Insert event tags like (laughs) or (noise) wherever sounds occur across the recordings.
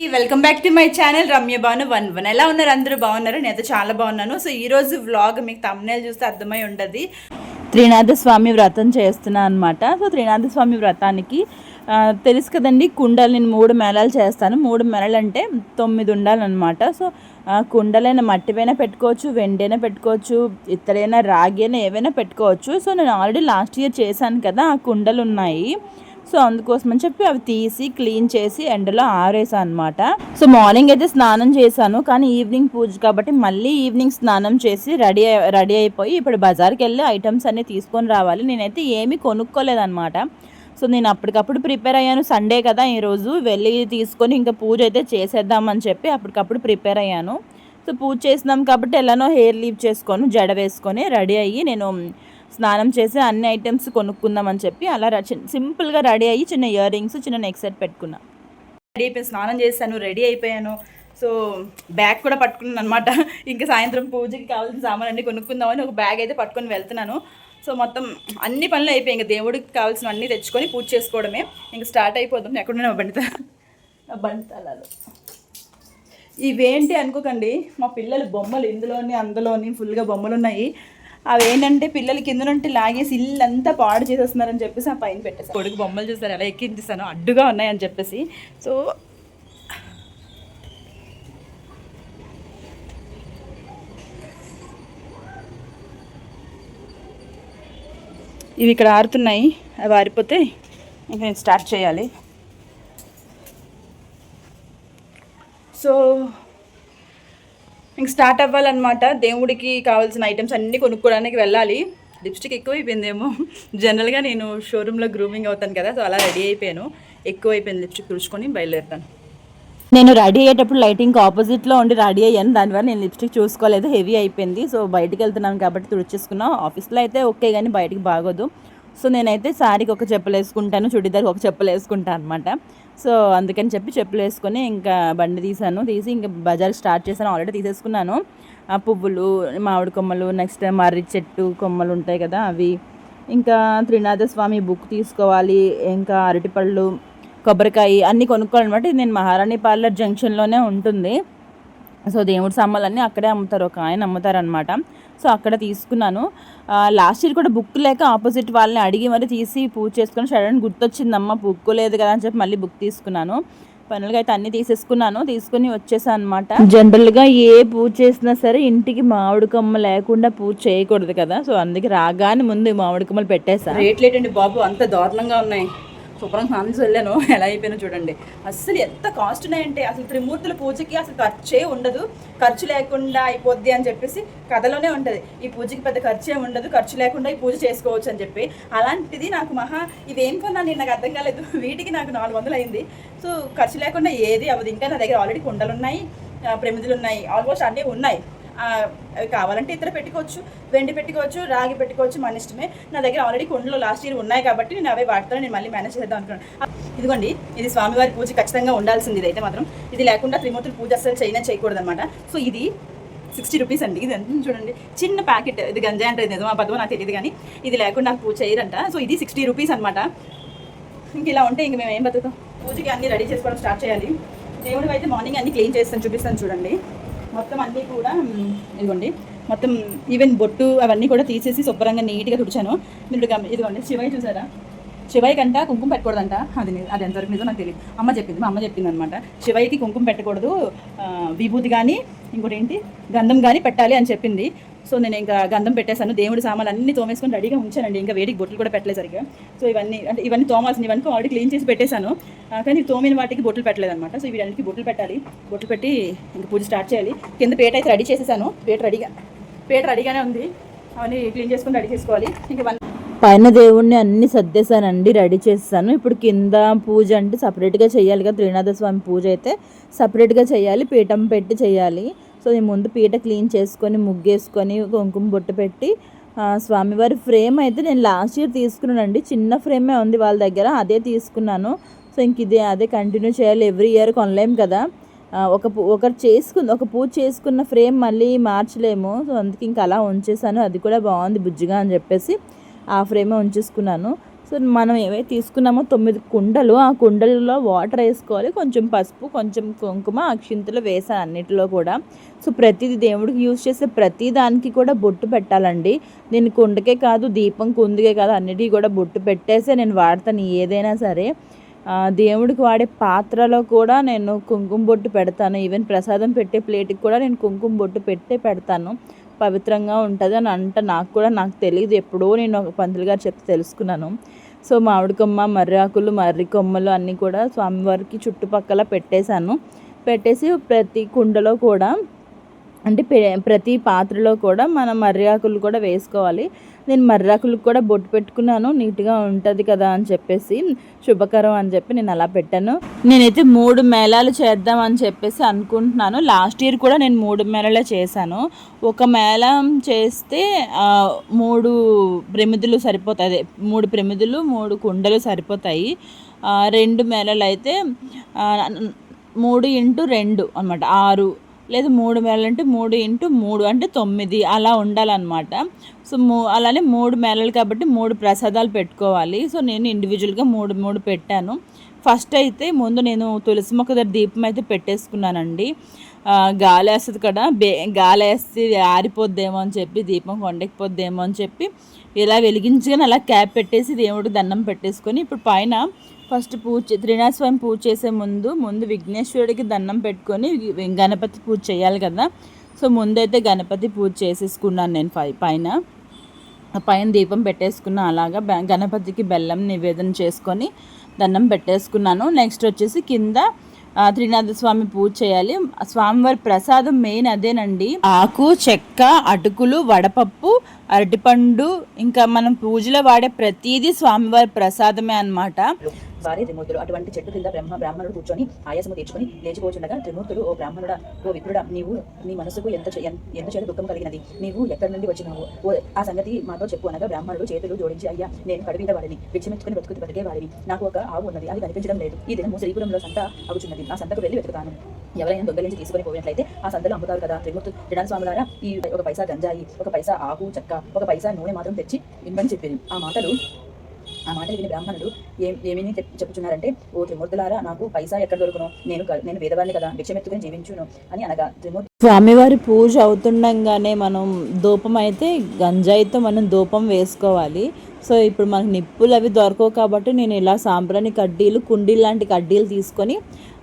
Welcome back to my channel Ramya Bhanu one one ఎలా ఉన్నారు అందరూ? బాగున్నారు? నేనైతే చాలా బాగున్నాను. సో ఈ రోజు వ్లాగ్ మీకు తమ్నేల్ చూస్తే అర్థమై ఉంటుంది త్రినాథ స్వామి వ్రతం చేస్తున్నా అనమాట సో త్రినాథ స్వామి వ్రతానికి తెలుసు కదండి కుండలు నేను మూడు మేళాలు చేస్తాను. మూడు మేళలు అంటే తొమ్మిది ఉండాలన్నమాట. సో కుండలైన కుండలైనా మట్టివైనా పెట్టుకోవచ్చు వెండైనా పెట్టుకోవచ్చు ఇత్తడైనా రాగి అయినా ఏవైనా పెట్టుకోవచ్చు. సో నేను ఆల్రెడీ లాస్ట్ ఇయర్ చేశాను కదా ఆ కుండలు ఉన్నాయి సో అందుకోసం అని చెప్పి అవి తీసి క్లీన్ చేసి ఎండలో ఆరేసాను అనమాట సో మార్నింగ్ అయితే స్నానం చేశాను కానీ ఈవినింగ్ పూజ కాబట్టి మళ్ళీ ఈవినింగ్ స్నానం చేసి రెడీ రెడీ అయిపోయి ఇప్పుడు బజార్కి వెళ్ళి ఐటమ్స్ అన్నీ తీసుకొని రావాలి. నేనైతే ఏమీ కొనుక్కోలేదన్నమాట. సో నేను అప్పటికప్పుడు ప్రిపేర్ అయ్యాను. సండే కదా ఈరోజు వెళ్ళి తీసుకొని ఇంకా పూజ అయితే చేసేద్దామని చెప్పి అప్పటికప్పుడు ప్రిపేర్ అయ్యాను. సో పూజ చేసినాం కాబట్టి ఎలానో హెయిర్ లీవ్ చేసుకొని జడ వేసుకొని రెడీ అయ్యి నేను స్నానం చేసి అన్ని ఐటమ్స్ కొనుక్కుందామని చెప్పి అలా సింపుల్గా రెడీ అయ్యి చిన్న ఇయర్ రింగ్స్ చిన్న నెక్ సెట్ పెట్టుకున్నా. రెడీ అయిపోయి స్నానం చేశాను రెడీ అయిపోయాను. సో బ్యాగ్ కూడా పట్టుకున్నాను అనమాట ఇంకా సాయంత్రం పూజకి కావాల్సిన సామాన్ అన్ని కొనుక్కుందామని ఒక బ్యాగ్ అయితే పట్టుకొని వెళ్తున్నాను. సో మొత్తం అన్ని పనులు అయిపోయాయి. ఇంకా దేవుడికి కావాల్సిన అన్నీ తెచ్చుకొని పూజ చేసుకోవడమే. ఇంకా స్టార్ట్ అయిపోతుంది ఎక్కడున్నా నా బండి నా బండి తాళాలు ఇవేంటి అనుకోకండి. మా పిల్లలు బొమ్మలు ఇందులోని అందులోని ఫుల్గా బొమ్మలు ఉన్నాయి అవి ఏంటంటే పిల్లలు కింద నుండి లాగేసి ఇల్లు అంతా పాడు చేసేస్తున్నారని చెప్పేసి ఆ పైన పెట్టేసి కొడుకు బొమ్మలు చూస్తారు ఎలా ఎక్కించేస్తాను అడ్డుగా ఉన్నాయని చెప్పేసి. సో ఇవి ఇక్కడ ఆరుతున్నాయి అవి ఆరిపోతే ఇంకా నేను స్టార్ట్ చేయాలి. సో ఇంక స్టార్ట్ అవ్వాలన్నమాట. దేవుడికి కావాల్సిన ఐటమ్స్ అన్నీ కొనుక్కోవడానికి వెళ్ళాలి. లిప్స్టిక్ ఎక్కువ అయిపోయిందేమో జనరల్గా నేను షోరూంలో గ్రూమింగ్ అవుతాను కదా సో అలా రెడీ అయిపోయాను. ఎక్కువ అయిపోయింది లిప్స్టిక్ తుడుచుకొని బయలుదేరుతాను. నేను రెడీ అయ్యేటప్పుడు లైటింగ్ ఆపోజిట్లో ఉండి రెడీ అయ్యాను. దానివల్ల నేను లిప్స్టిక్ చూసుకోలేదు. హెవీ అయిపోయింది. సో బయటికి వెళ్తున్నాను కాబట్టి తుడిచేసుకున్నా. ఆఫీస్లో అయితే ఓకే కానీ బయటికి బాగోదు. సో నేనైతే శారీకి ఒక చెప్పులు వేసుకుంటాను చుడిదార్కి ఒక చెప్పులు వేసుకుంటాను అనమాట సో అందుకని చెప్పి చెప్పులు వేసుకొని ఇంకా బండి తీసాను తీసి ఇంకా బజార్ స్టార్ట్ చేశాను. ఆల్రెడీ తీసేసుకున్నాను. ఆ పువ్వులు మామిడి కొమ్మలు నెక్స్ట్ మర్రి చెట్టు కొమ్మలు ఉంటాయి కదా అవి. ఇంకా త్రినాథ స్వామి బుక్ తీసుకోవాలి. ఇంకా అరటిపళ్ళు కొబ్బరికాయ అన్నీ కొనుక్కోవాలన్నమాట. ఇది నేను మహారాణి పార్లర్ జంక్షన్లోనే ఉంటుంది. సో దేవుడి సామాన్లన్నీ అక్కడే అమ్ముతారు ఒక ఆయన అమ్ముతారనమాట సో అక్కడ తీసుకున్నాను. లాస్ట్ ఇయర్ కూడా బుక్ లేక ఆపోజిట్ వాళ్ళని అడిగి మరి తీసి పూజ చేసుకుని సడన్ గుర్తొచ్చిందమ్మ బుక్ లేదు కదా అని చెప్పి మళ్ళీ బుక్ తీసుకున్నాను. పనులుగా అయితే అన్ని తీసేసుకున్నాను తీసుకుని వచ్చేసాను అనమాట జనరల్గా ఏ పూజ చేసినా సరే ఇంటికి మామిడి కొమ్మ లేకుండా పూజ చేయకూడదు కదా. సో అందుకే రాగానే ముందు మామిడి కొమ్మలు పెట్టేశాను రేట్లు ఏంటండి బాబు? అంత దారుణంగా ఉన్నాయి. శుభ్రం స్నానం చేసి వెళ్ళాను. (laughs) ఎలా అయిపోయినా చూడండి. అస్సలు ఎంత కాస్ట్ ఉన్నాయంటే అసలు త్రిమూర్తుల పూజకి అసలు ఖర్చే ఉండదు. ఖర్చు లేకుండా అయిపోద్ది అని చెప్పేసి కథలోనే ఉంటుంది. ఈ పూజకి పెద్ద ఖర్చే ఉండదు. ఖర్చు లేకుండా ఈ పూజ చేసుకోవచ్చు అని చెప్పి. అలాంటిది నాకు మహా ఇదేం కొన్నా నేను నాకు అర్థం కాలేదు. (laughs) వీటికి నాకు నాలుగు వందలు అయింది. సో ఖర్చు లేకుండా ఏది అవ్వదు. ఇంకా నా దగ్గర ఆల్రెడీ కుండలు ఉన్నాయి ఆ, ప్రమిదలు ఉన్నాయి ఆల్మోస్ట్ అన్నీ ఉన్నాయి. అవి కావాలంటే ఇతర పెట్టుకోవచ్చు వెండి పెట్టుకోవచ్చు రాగి పెట్టుకోవచ్చు మన ఇష్టమే. నా దగ్గర ఆల్రెడీ కొండలో లాస్ట్ ఇయర్ ఉన్నాయి కాబట్టి నేను అవే వాడతాను నేను మళ్ళీ మేనేజ్ చేద్దాం అనుకున్నాను. ఇదిగోండి ఇది స్వామివారి పూజ ఖచ్చితంగా ఉండాల్సింది ఇదైతే మాత్రం. ఇది లేకుండా త్రిమూర్తులు పూజ అసలు చేయనే చేయకూడదు అనమాట సో ఇది సిక్స్టీ రూపీస్ అండి. ఇది ఎంత చూడండి. చిన్న ప్యాకెట్. ఇది గంజా అంటే నిజమా పదమో నాకు తెలియదు కానీ ఇది లేకుండా నాకు పూజ చేయరంట. సో ఇది సిక్స్టీ రూపీస్ అనమాట ఇంక ఇలా ఉంటే ఇంక మేము ఏం బతుకుతాం? పూజకి అన్ని రెడీ చేసుకోవడం స్టార్ట్ చేయాలి. దేవుడికి అయితే మార్నింగ్ అన్ని క్లీన్ చేస్తాను చూపిస్తాను చూడండి. మొత్తం అన్నీ కూడా ఇదిగోండి. మొత్తం ఈవెన్ బొట్టు అవన్నీ కూడా తీసేసి శుభ్రంగా నీట్గా తుడిచాను. మీరు ఇదిగోండి శివయ్య చూసారా? శివయ్య కంట కుంకుమ పెట్టకూడదంట. అది అది ఎంతవరకు నిజం నాకు తెలియదు అమ్మ చెప్పింది మా అమ్మ చెప్పింది అనమాట శివయ్యకి కుంకుమ పెట్టకూడదు. విభూతి కానీ ఇంకోటి ఏంటి? గంధం కానీ పెట్టాలి అని చెప్పింది. సో నేను ఇంకా గంధం పెట్టేశాను. దేవుడి సామాన్లు అన్ని తోమేసుకొని రెడీగా ఉంచానండి. ఇంకా వేడికి బొట్లు కూడా పెట్టలేదు సరిగ్గా. సో ఇవన్నీ అంటే ఇవన్నీ తోమాల్సిన ఇవన్నీ ఆల్రెడీ క్లీన్ చేసి పెట్టేశాను. కానీ తోమిన వాటికి బొట్లు పెట్టలేదు అనమాట సో వీటన్నిటికి బొట్లు పెట్టాలి. బొట్లు పెట్టి ఇంకా పూజ స్టార్ట్ చేయాలి. కింద పేట అయితే రెడీ చేసేసాను. పేట రెడీగా పేట రెడీగానే ఉంది. అవన్నీ క్లీన్ చేసుకొని రెడీ చేసుకోవాలి. ఇంకా వన్ పైన దేవుణ్ణి అన్ని సర్దేశానండి. రెడీ చేస్తాను ఇప్పుడు కింద పూజ అంటే సపరేట్గా చేయాలి కదా. త్రినాథ స్వామి పూజ అయితే సపరేట్గా చేయాలి. పీఠం పెట్టి చేయాలి. సో నేను ముందు పీట క్లీన్ చేసుకొని ముగ్గేసుకొని కుంకుమ బొట్టు పెట్టి స్వామివారి ఫ్రేమ్ అయితే నేను లాస్ట్ ఇయర్ తీసుకున్నానండి. చిన్న ఫ్రేమే ఉంది వాళ్ళ దగ్గర అదే తీసుకున్నాను. సో ఇంక ఇదే అదే కంటిన్యూ చేయాలి. ఎవ్రీ ఇయర్ కొనలేం కదా. ఒక పూ- ఒకరు చేసుకున్న ఒక పూజ చేసుకున్న ఫ్రేమ్ మళ్ళీ మార్చలేము. సో అందుకే ఇంకా అలా ఉంచేసాను. అది కూడా బాగుంది బుజ్జిగా అని చెప్పేసి ఆ ఫ్రేమే ఉంచేసుకున్నాను. సో మనం ఏవైతే తీసుకున్నామో తొమ్మిది కుండలు ఆ కుండలలో వాటర్ వేసుకోవాలి. కొంచెం పసుపు కొంచెం కుంకుమ అక్షింతలు వేసాను అన్నిటిలో కూడా. సో ప్రతిది దేవుడికి యూజ్ చేసే ప్రతి దానికి కూడా బొట్టు పెట్టాలండి. నేను కుండకే కాదు దీపం కుందుకే కాదు అన్నిటికీ కూడా బొట్టు పెట్టేసే నేను వాడతాను ఏదైనా సరే. దేవుడికి వాడే పాత్రలో కూడా నేను కుంకుమ బొట్టు పెడతాను. ఈవెన్ ప్రసాదం పెట్టే ప్లేట్కి కూడా నేను కుంకుమ బొట్టు పెట్టే పెడతాను. పవిత్రంగా ఉంటుంది అని అంట. నాకు కూడా నాకు తెలియదు ఎప్పుడో నేను ఒక పంతులు గారు చెప్తే తెలుసుకున్నాను. సో మామిడి కొమ్మ మర్రి ఆకులు మర్రి కొమ్మలు అన్నీ కూడా స్వామివారికి చుట్టుపక్కల పెట్టేశాను. పెట్టేసి ప్రతి కుండలో కూడా అంటే ప్రతి పాత్రలో కూడా మనం మర్రి ఆకులు కూడా వేసుకోవాలి. నేను మర్రాకులు కూడా బొట్టు పెట్టుకున్నాను నీట్గా ఉంటుంది కదా అని చెప్పేసి శుభకరం అని చెప్పి నేను అలా పెట్టాను. నేనైతే మూడు మేళాలు చేద్దాం అని చెప్పేసి అనుకుంటున్నాను. లాస్ట్ ఇయర్ కూడా నేను మూడు మేళలే చేశాను. ఒక మేళం చేస్తే మూడు ప్రమిదులు సరిపోతాయి. మూడు ప్రమిదులు మూడు కుండలు సరిపోతాయి. రెండు మేళలు అయితే మూడు ఇంటూ రెండు అనమాట ఆరు లేదు మూడు మేళలు అంటే మూడు ఇంటూ మూడు అంటే తొమ్మిది. అలా ఉండాలన్నమాట. సో మూ అలానే మూడు మేళలు కాబట్టి మూడు ప్రసాదాలు పెట్టుకోవాలి. సో నేను ఇండివిజువల్గా మూడు మూడు పెట్టాను. ఫస్ట్ అయితే ముందు నేను తులసి మొక్క దగ్గర దీపం అయితే పెట్టేసుకున్నానండి. గాలి వేస్తుంది కదా బే గాలి వేస్తే ఆరిపోద్దేమో అని చెప్పి దీపం కొండెక్కిపోద్దేమో అని చెప్పి ఇలా వెలిగించుకొని అలా క్యాప్ పెట్టేసి దేవుడికి దండం పెట్టేసుకొని ఇప్పుడు పైన ఫస్ట్ పూజ త్రినాస్వామి స్వామి పూజ చేసే ముందు ముందు విఘ్నేశ్వరుడికి దండం పెట్టుకొని గణపతి పూజ చేయాలి కదా. సో ముందైతే గణపతి పూజ చేసేసుకున్నాను నేను పై పైన. పైన దీపం పెట్టేసుకున్న అలాగా బె- గణపతికి బెల్లం నివేదన చేసుకొని దండం పెట్టేసుకున్నాను. నెక్స్ట్ వచ్చేసి కింద త్రినాథ స్వామి పూజ చేయాలి. స్వామివారి ప్రసాదం మెయిన్ అదేనండి. ఆకు చెక్క అటుకులు వడపప్పు అరటిపండు ఇంకా మనం పూజలో వాడే ప్రతిదీ స్వామివారి ప్రసాదమే అన్నమాట. వారే త్రిమూర్తులు. అటువంటి చెట్టు కింద బ్రహ్మ బ్రాహ్మణుడు కూర్చొని ఆయాసము తీర్చుకుని లేచిపోచుండగా త్రిమూర్తులు ఓ బ్రాహ్మణుడ ఓ విప్రుడా నీవు నీ మనసుకు ఎంత ఎంత చేత దుఃఖం కలిగినది? నీవు ఎక్కడి నుండి వచ్చినావు? ఓ ఆ సంగతి మాతో చెప్పు అనగా బ్రాహ్మణుడు చేతులు జోడించి అయ్యా నేను కడుపీద వాడిని విచ్చమెత్తుకుని బ్రతుకు బతికే వాడిని. నాకు ఒక ఆవు ఉన్నది అది కనిపించడం లేదు. ఈ దినము శ్రీపురంలో సంత అగుచున్నది ఆ సంతకు వెళ్ళి వెతుకుతాను. ఎవరైనా దొంగలించి తీసుకొని పోయినట్లయితే ఆ సంతలో అమ్ముతారు కదా. త్రిమూర్తు త్రినాథ స్వాములారా ఈ ఒక పైసా గంజాయి ఒక పైసా ఆకు చెక్క ఒక పైసా నూనె మాత్రం తెచ్చి ఇమ్మని చెప్పింది ఆ మాటలు ఆ మాట విని బ్రాహ్మణుడు ఏం ఏమని చెప్పుచున్నారంటే ఓ త్రిమూర్తులారా నాకు పైసా ఎక్కడ దొరుకును? నేను నేను వేదవాడిని కదా భిక్షమెత్తుకుని జీవించును అని అనగా త్రిమూర్తి స్వామివారి పూజ అవుతుండగానే మనం ధూపం అయితే గంజాయితో మనం ధూపం వేసుకోవాలి. సో ఇప్పుడు మనకు నిప్పులు అవి దొరకవు కాబట్టి నేను ఇలా సాంబ్రాణి కడ్డీలు కుండీలు లాంటి కడ్డీలు తీసుకొని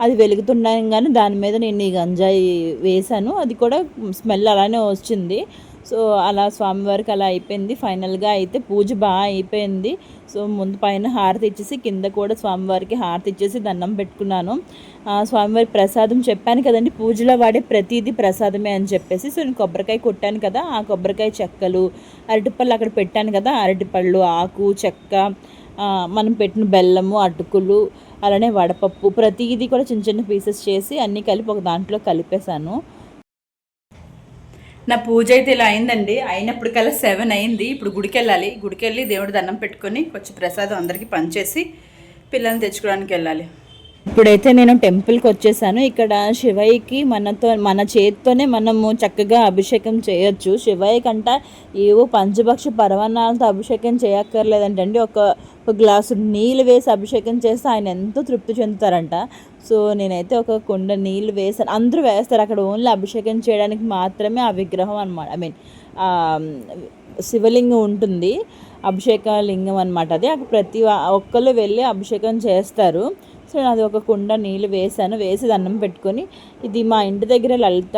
అది వెలుగుతుండగానే దాని మీద నేను ఈ గంజాయి వేశాను. అది కూడా స్మెల్ అలానే వచ్చింది. సో అలా స్వామివారికి అలా అయిపోయింది. ఫైనల్గా అయితే పూజ బాగా అయిపోయింది. సో ముందు పైన హారతి ఇచ్చేసి కింద కూడా స్వామివారికి హారతి ఇచ్చేసి దండం పెట్టుకున్నాను. ఆ, స్వామివారి ప్రసాదం చెప్పాను కదండి పూజలో వాడే ప్రతిదీ ప్రసాదమే అని చెప్పేసి. సో నేను కొబ్బరికాయ కొట్టాను కదా ఆ కొబ్బరికాయ చెక్కలు అరటిపళ్ళు అక్కడ పెట్టాను కదా అరటిపళ్ళు ఆకు చెక్క మనం పెట్టిన బెల్లము అటుకులు అలానే వడపప్పు ప్రతిదీ కూడా చిన్న చిన్న పీసెస్ చేసి అన్నీ కలిపి ఒక దాంట్లో కలిపేశాను. నా పూజ అయితే ఇలా అయిందండి. అయినప్పటికల్లా సెవెన్ అయింది. ఇప్పుడు గుడికి వెళ్ళాలి గుడికి వెళ్ళి దేవుడి దండం పెట్టుకొని కొంచెం ప్రసాదం అందరికీ పంచేసి పిల్లల్ని తెచ్చుకోవడానికి వెళ్ళాలి. ఇప్పుడైతే నేను టెంపుల్కి వచ్చేసాను. ఇక్కడ శివయ్యకి మనతో మన చేతితోనే మనము చక్కగా అభిషేకం చేయొచ్చు. శివయ్య కంట ఏవో పంచభక్ష పరవణాలతో అభిషేకం చేయక్కర్లేదంటండి. ఒక ఒక గ్లాసు నీళ్ళు వేసి అభిషేకం చేస్తే ఆయన ఎంతో తృప్తి చెందుతారంట. సో నేనైతే ఒక కుండ నీళ్ళు వేసాను అందరూ వేస్తారు. అక్కడ ఓన్లీ అభిషేకం చేయడానికి మాత్రమే ఆ విగ్రహం అనమాట ఐ మీన్ శివలింగం ఉంటుంది. అభిషేక లింగం అనమాట అది. అక్కడ ప్రతి ఒక్కళ్ళు వెళ్ళి అభిషేకం చేస్తారు. సో అది ఒక కుండ నీళ్ళు వేసాను వేసి దండం పెట్టుకొని ఇది మా ఇంటి దగ్గర లలిత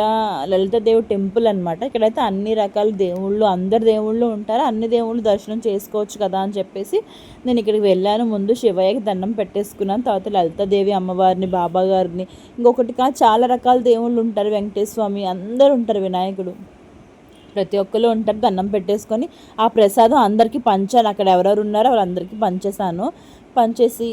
లలిత దేవుడు టెంపుల్ అనమాట ఇక్కడైతే అన్ని రకాల దేవుళ్ళు అందరు దేవుళ్ళు ఉంటారు. అన్ని దేవుళ్ళు దర్శనం చేసుకోవచ్చు కదా అని చెప్పేసి నేను ఇక్కడికి వెళ్ళాను. ముందు శివయ్యకి దండం పెట్టేసుకున్నాను. తర్వాత లలితాదేవి అమ్మవారిని బాబా గారిని ఇంకొకటి కాదు చాలా రకాల దేవుళ్ళు ఉంటారు. వెంకటేశ్వర స్వామి అందరూ ఉంటారు వినాయకుడు. ప్రతి ఒక్కరు ఉంటారు. దండం పెట్టేసుకొని ఆ ప్రసాదం అందరికీ పంచాను. అక్కడ ఎవరెవరు ఉన్నారో వాళ్ళందరికీ పంచేసాను పంచేసి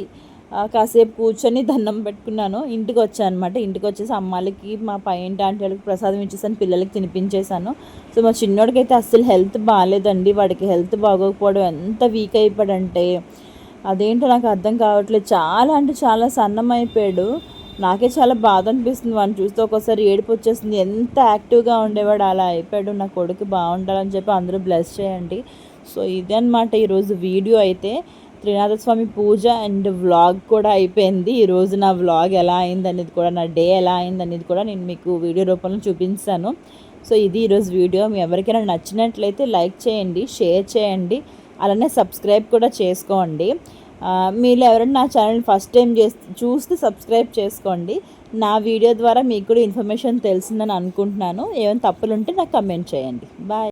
కాసేపు కూర్చొని దండం పెట్టుకున్నాను. ఇంటికి వచ్చాను అనమాట ఇంటికి వచ్చేసి అమ్మాలకి మా పైన ఆంటీ వాళ్ళకి ప్రసాదం ఇచ్చేసాను పిల్లలకి తినిపించేశాను సో మా చిన్నోడికైతే అయితే అస్సలు హెల్త్ బాగాలేదండి. వాడికి హెల్త్ బాగోకపోవడం ఎంత వీక్ అయిపోయాడంటే అదేంటో నాకు అర్థం కావట్లేదు. చాలా అంటే చాలా సన్నం అయిపోయాడు నాకే చాలా బాధ అనిపిస్తుంది. వాడిని చూస్తే ఒక్కోసారి ఏడుపు వచ్చేస్తుంది. ఎంత యాక్టివ్గా ఉండేవాడు అలా అయిపోయాడు. నా కొడుకు బాగుండాలని చెప్పి అందరూ బ్లెస్ చేయండి. సో ఇదే అనమాట ఈరోజు వీడియో అయితే. త్రినాథ స్వామి పూజ అండ్ వ్లాగ్ కూడా అయిపోయింది. ఈరోజు నా వ్లాగ్ ఎలా అయింది అనేది కూడా నా డే ఎలా అయింది అనేది కూడా నేను మీకు వీడియో రూపంలో చూపించాను సో ఇది ఈరోజు వీడియో. మీ ఎవరికైనా నచ్చినట్లయితే లైక్ చేయండి షేర్ చేయండి అలానే సబ్స్క్రైబ్ కూడా చేసుకోండి. మీరు ఎవరైనా నా ఛానల్ ఫస్ట్ టైం చేస్తే చూస్తే సబ్స్క్రైబ్ చేసుకోండి. నా వీడియో ద్వారా మీకు కూడా ఇన్ఫర్మేషన్ తెలిసిందని అనుకుంటున్నాను. ఏమైనా తప్పులు ఉంటే నాకు కమెంట్ చేయండి. బాయ్.